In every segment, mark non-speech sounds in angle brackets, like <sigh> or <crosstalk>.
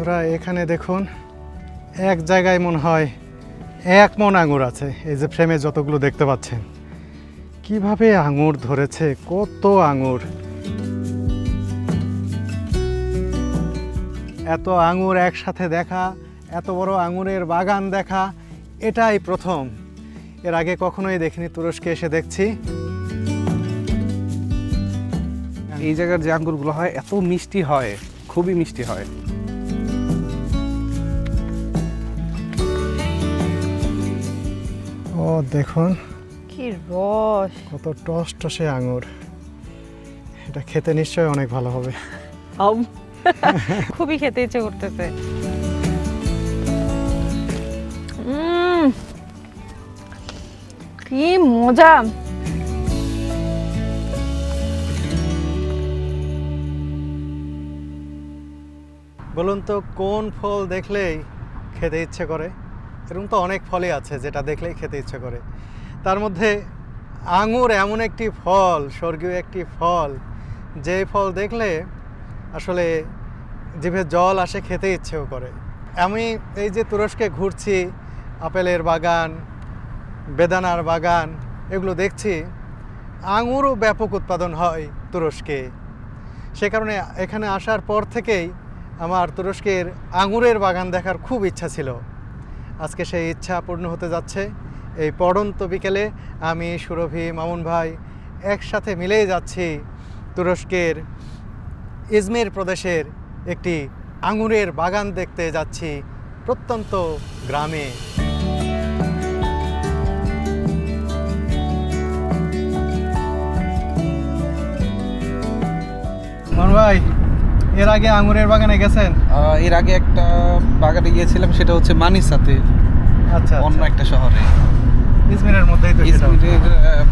বন্ধুরা, এখানে দেখুন, এক জায়গায় মনে হয় এক মন আঙুর আছে। এই যে ফ্রেমে যতগুলো দেখতে পাচ্ছেন, কীভাবে আঙুর ধরেছে, কত আঙুর। এত আঙুর একসাথে দেখা, এত বড় আঙুরের বাগান দেখা, এটাই প্রথম। এর আগে কখনোই দেখিনি, তুরস্কে এসে দেখছি। এই জায়গার যে আঙ্গুরগুলো হয়, এত মিষ্টি হয়, খুবই মিষ্টি হয়। ও দেখুন। কি রস। কত টস টসে আঙুর। এটা খেতে নিশ্চয়ই অনেক ভালো হবে। খুবই খেতে ইচ্ছে করতেছে। কি মজা। বলুন তো কোন ফল দেখলেই খেতে ইচ্ছে করে? এরকম তো অনেক ফলই আছে যেটা দেখলেই খেতে ইচ্ছে করে। তার মধ্যে আঙুর এমন একটি ফল, স্বর্গীয় একটি ফল, যে ফল দেখলে আসলে জিভে জল আসে, খেতে ইচ্ছেও করে। আমি এই যে তুরস্কে ঘুরছি, আপেলের বাগান, বেদানার বাগান, এগুলো দেখছি, আঙুরও ব্যাপক উৎপাদন হয় তুরস্কে। সে কারণে এখানে আসার পর থেকেই আমার তুরস্কের আঙুরের বাগান দেখার খুব ইচ্ছা ছিল। আজকে সেই ইচ্ছা পূর্ণ হতে যাচ্ছে। এই পড়ন্ত বিকেলে আমি, সুরভি, মামুন ভাই একসাথে মিলেই যাচ্ছি তুরস্কের ইজমির প্রদেশের একটি আঙুরের বাগান দেখতে যাচ্ছি প্রত্যন্ত গ্রামে। মামুন ভাই এর আগে আঙুরের বাগানে গেছেন? এর আগে একটা বাগানে গিয়েছিলাম সেটা হচ্ছে মানিসাতে। আচ্ছা অন্য একটা শহরে। ইজমিরের মধ্যেই তো। ইজমিরের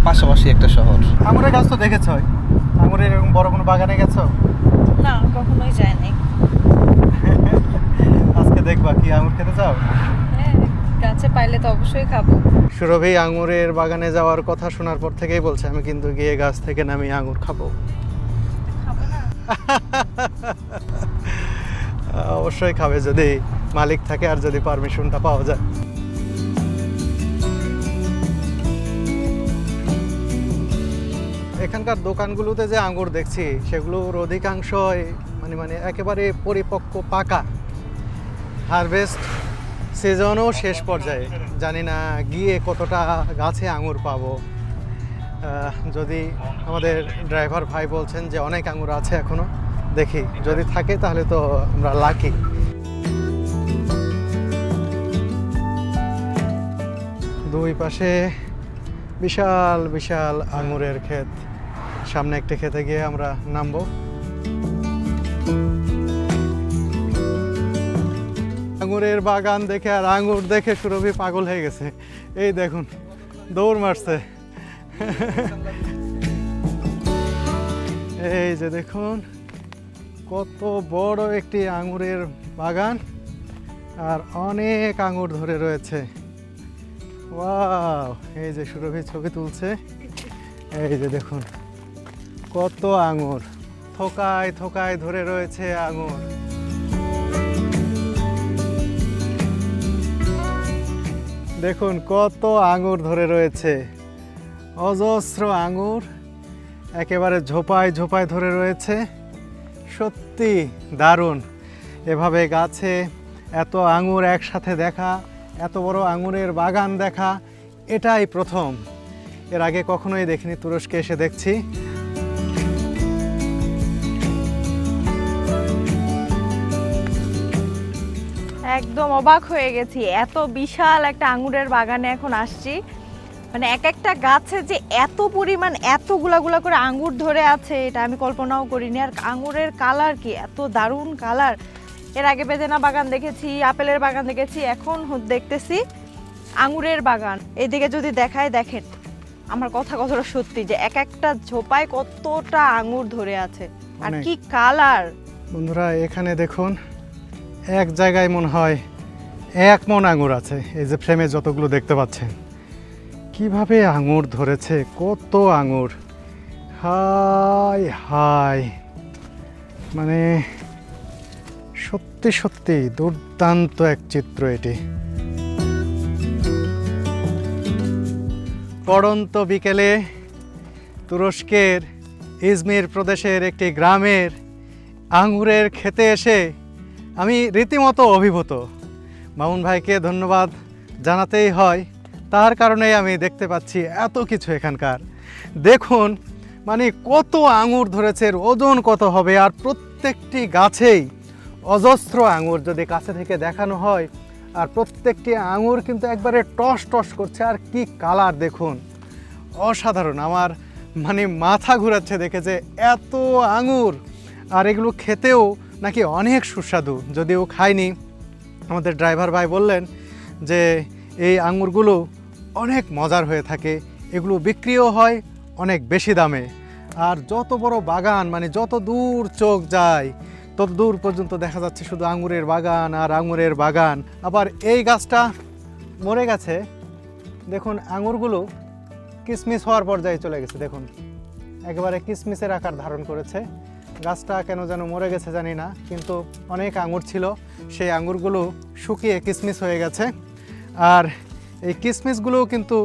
পাশাপাশি একটা শহর। আঙুরের গাছ তো দেখেছ? আঙুরের এরকম বড় কোনো বাগানে গেছো? না কখনোই যায়নি <laughs> আজকে দেখবা কি আঙুর খেতে চাও? হ্যাঁ গাছে পাইলে তো অবশ্যই খাব। সুরভি আঙুরের বাগানে যাওয়ার কথা শোনার পর থেকেই বলছে আমি কিন্তু গিয়ে গাছ থেকে নামিয়ে আঙুর খাব। খাব না। <laughs> <laughs> অবশ্যই খাবে যদি মালিক থাকে আর যদি পারমিশনটা পাওয়া যায়। এখানকার দোকানগুলোতে যে আঙ্গুর দেখছি, সেগুলোর অধিকাংশই মানে মানে একেবারে পরিপক্ক, পাকা। হারভেস্ট সিজনও শেষ পর্যায়ে। জানি না গিয়ে কতটা গাছে আঙুর পাবো। যদি আমাদের ড্রাইভার ভাই বলছেন যে অনেক আঙুর আছে এখনও। দেখি। যদি থাকে তাহলে তো আমরা লাকি দুই পাশে বিশাল বিশাল আঙুরের ক্ষেত। সামনে একটা খেতে গিয়ে আমরা নামবো। আঙুরের বাগান দেখে আর আঙুর দেখে সুরভি পাগল হয়ে গেছে। এই দেখুন, দৌড় মারছে। এই যে দেখুন কত বড় একটি আঙুরের বাগান আর অনেক আঙুর ধরে রয়েছে। ওয়াও, এই যে সুরভি ছবি তুলছে। এই যে দেখুন, কত আঙুর, থোকায় থোকায় ধরে রয়েছে আঙুর। দেখুন, কত আঙুর ধরে রয়েছে। অজস্র আঙুর, একেবারে ঝোপায় ঝোপায় ধরে রয়েছে। সত্যি দারুণ। এভাবে গাছে এত আঙুর একসাথে দেখা, এত বড় আঙুরের বাগান দেখা, এটাই প্রথম। এর আগে কখনোই দেখিনি তুরস্কে এসে দেখছি। একদম অবাক হয়ে গেছি। এত বিশাল একটা আঙুরের বাগানে এখন আসছি। মানে এক একটা গাছে যে এত পরিমাণ এতগুলা গুলা করে আঙ্গুর ধরে আছে এটা আমি কল্পনাও করিনি। আর আঙুরের কালার কি? এত দারুণ কালার। এর আগে বেদেনা বাগান দেখেছি আপেলের বাগান দেখেছি এখন দেখতেছি আঙুরের বাগান। এদিকে যদি দেখায় দেখেন আমার কথা কতটা সত্যি যে এক একটা ঝোপায় কতটা আঙ্গুর ধরে আছে। আর কি কালার! বন্ধুরা এখানে দেখুন এক জায়গায় মনে হয় এক মন আঙুর আছে এই যে ফ্রেমে যতগুলো দেখতে পাচ্ছেন। কীভাবে আঙুর ধরেছে? কত আঙুর? হাই হাই মানে সত্যি সত্যি দুর্দান্ত এক চিত্র এটি। পড়ন্ত বিকেলে তুরস্কের ইজমির প্রদেশের একটি গ্রামের আঙুরের খেতে এসে আমি রীতিমতো অভিভূত। মামুন ভাইকে ধন্যবাদ জানাতেই হয়। তার কারণেই আমি দেখতে পাচ্ছি এত কিছু এখানকার। দেখুন মানে কত আঙুর ধরেছে ওজন কত হবে, আর প্রত্যেকটি গাছেই অজস্র আঙুর যদি কাছে থেকে দেখানো হয়, আর প্রত্যেকটি আঙুর কিন্তু একবারে টস টস করছে, আর কি কালার দেখুন। অসাধারণ, আমার মানে মাথা ঘুরাচ্ছে দেখে যে এত আঙুর। আর এগুলো খেতেও নাকি অনেক সুস্বাদু, যদিও খাইনি। আমাদের ড্রাইভার ভাই বললেন যে এই আঙুরগুলো অনেক মজার হয়ে থাকে, এগুলো বিক্রিও হয় অনেক বেশি দামে। আর যত বড় বাগান মানে যত দূর চোখ যায়, তত দূর পর্যন্ত দেখা যাচ্ছে শুধু আঙুরের বাগান আর আঙুরের বাগান। আবার এই গাছটা মরে গেছে। দেখুন, আঙুরগুলো কিসমিস হওয়ার পর্যায়ে চলে গেছে, দেখুন। একেবারে কিসমিসের আকার ধারণ করেছে। গাছটা কেন যেন মরে গেছে জানি না, কিন্তু অনেক আঙুর ছিল। সেই আঙুরগুলো শুকিয়ে কিসমিস হয়ে গেছে। আর এই কিসমিসগুলোও কিন্তু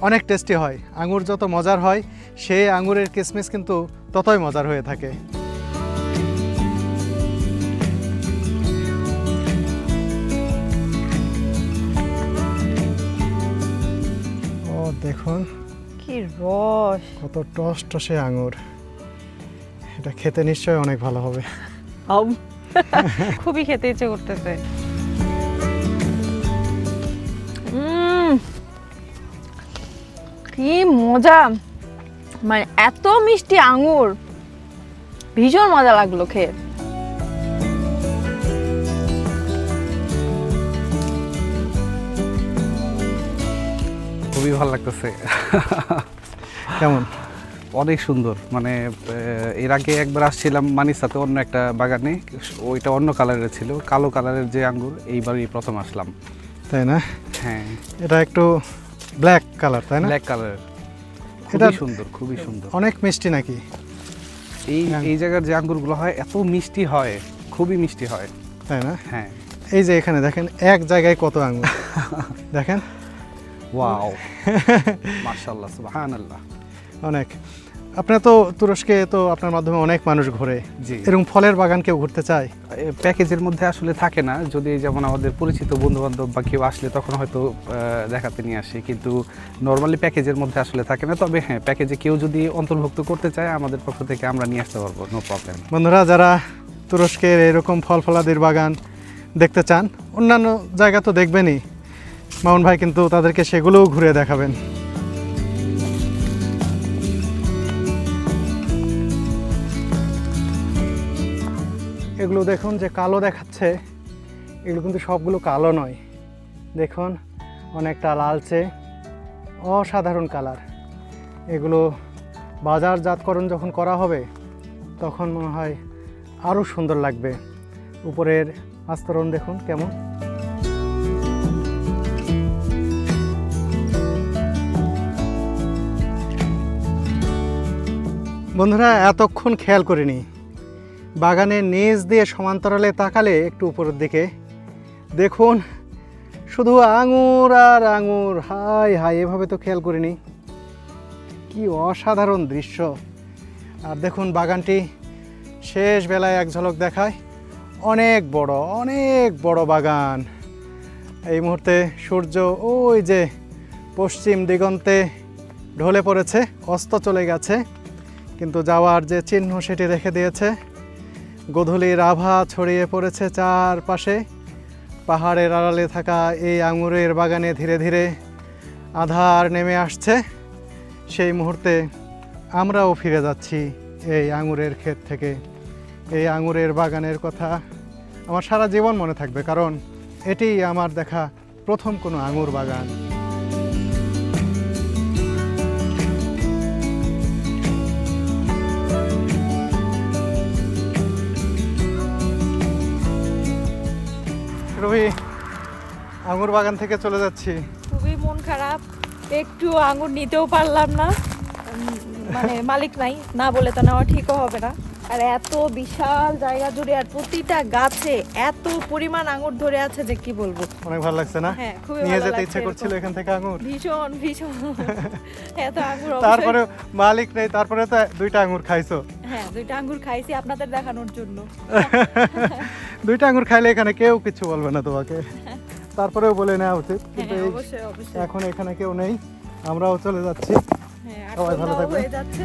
অনেক টেস্টি হয়। আঙুর যত মজার হয় সেই আঙুরের কিসমিস কিন্তু ততই মজার হয়ে থাকে। ও দেখুন কি রস। কত টস টসে আঙুর। এটা খেতে নিশ্চয়ই অনেক ভালো হবে। <laughs> খুবই খেতে ইচ্ছে করতেছে। কি মজা। মানে এত মিষ্টি আঙ্গুর ভীষণ মজা লাগল খেয়ে। খুবই ভালো লাগতেছে। কেমন? অনেক সুন্দর। মানে এর আগে একবার আসছিলাম মানিসাতে অন্য একটা বাগানে। ওইটা অন্য কালারের ছিল। কালো কালারের যে আঙ্গুর এইবারই প্রথম আসলাম। তাই না? হ্যাঁ। এটা একটু ব্ল্যাক কালার তাই না? ব্ল্যাক কালার এটা- সুন্দর খুবই সুন্দর। অনেক মিষ্টি নাকি? এই হ্যাঁ। এই জায়গার যে আঙ্গুরগুলো হয় এত মিষ্টি হয় খুবই মিষ্টি হয়। তাই না? হ্যাঁ। এই যে এখানে দেখেন এক জায়গায় কত আঙ্গুর? দেখেন। ওয়াও মাশাআল্লাহ সুবহানাল্লাহ। অনেক। আপনার তো তুরস্কে তো আপনার মাধ্যমে অনেক মানুষ ঘোরে। জি। এরকম ফলের বাগান কেউ ঘুরতে চায়? প্যাকেজের মধ্যে আসলে থাকে না। যদি যেমন আমাদের পরিচিত বন্ধু বান্ধব বা কেউ আসলে তখন হয়তো দেখাতে নিয়ে আসে। কিন্তু নর্মালি প্যাকেজের মধ্যে আসলে থাকে না। তবে হ্যাঁ প্যাকেজে কেউ যদি অন্তর্ভুক্ত করতে চায় আমাদের পক্ষ থেকে আমরা নিয়ে আসতে পারব নো প্রবলেম বন্ধুরা যারা তুরস্কের এরকম ফল ফলাদির বাগান দেখতে চান অন্যান্য জায়গা তো দেখবেনই। মামুন ভাই কিন্তু তাদেরকে সেগুলোও ঘুরে দেখাবেন। এগুলো দেখুন যে কালো দেখাচ্ছে। এগুলো কিন্তু সবগুলো কালো নয়। দেখুন, অনেকটা লালচে, অসাধারণ কালার। এগুলো বাজারজাতকরণ যখন করা হবে, তখন মনে হয় আরও সুন্দর লাগবে। উপরের আস্তরণ দেখুন কেমন। বন্ধুরা, এতক্ষণ খেয়াল করিনি। বাগানের নিচ দিয়ে সমান্তরালে তাকালে একটু উপরের দিকে। দেখুন, শুধু আঙুর আর আঙুর। হাই হাই, এভাবে তো খেয়াল করিনি। কি অসাধারণ দৃশ্য। আর দেখুন, বাগানটি শেষ বেলায় এক ঝলক দেখায়। অনেক বড় অনেক বড় বাগান। এই মুহূর্তে সূর্য ওই যে পশ্চিম দিগন্তে ঢলে পড়েছে, অস্ত চলে গেছে। কিন্তু যাওয়ার যে চিহ্ন সেটি রেখে দিয়েছে। গোধূলির আভা ছড়িয়ে পড়েছে চারপাশে। পাহাড়ের আড়ালে থাকা এই আঙুরের বাগানে ধীরে ধীরে আধার নেমে আসছে। সেই মুহূর্তে আমরাও ফিরে যাচ্ছি এই আঙুরের ক্ষেত থেকে। এই আঙুরের বাগানের কথা আমার সারা জীবন মনে থাকবে, কারণ এটি আমার দেখা প্রথম কোনো আঙুর বাগান। রবি আঙুর বাগান থেকে চলে যাচ্ছি। খুবই মন খারাপ। একটু আঙ্গুর নিতেও পারলাম না। মানে মালিক নাই, না বলে তো নেওয়া ঠিকও হবে না। আর এত বিশাল জায়গা জুড়ে আর প্রতিটা গাছে এত পরিমাণ আঙুর ধরে আছে যে কি বলব? অনেক ভালো লাগছে না? হ্যাঁ খুবই নিয়ে যেতে ইচ্ছে করছিল এখান থেকে আঙুর? ভীষণ ভীষণ। এত আঙ্গুর অবশ্যই- তারপরে মালিক নেই তারপরে তো দুইটা আঙুর খাইছো। হ্যাঁ দুইটা আঙ্গুর খাইছি আপনাদের দেখানোর জন্য। <laughs> দুইটা আঙুর খাইলে এখানে কেউ কিছু বলবে না তোমাকে। তারপরেও বলে নেওয়া উচিত কিন্তু হ্যাঁ এখন এখানে কেউ নেই আমরাও চলে যাচ্ছি। হ্যাঁ সবাই ভালো যাচ্ছে।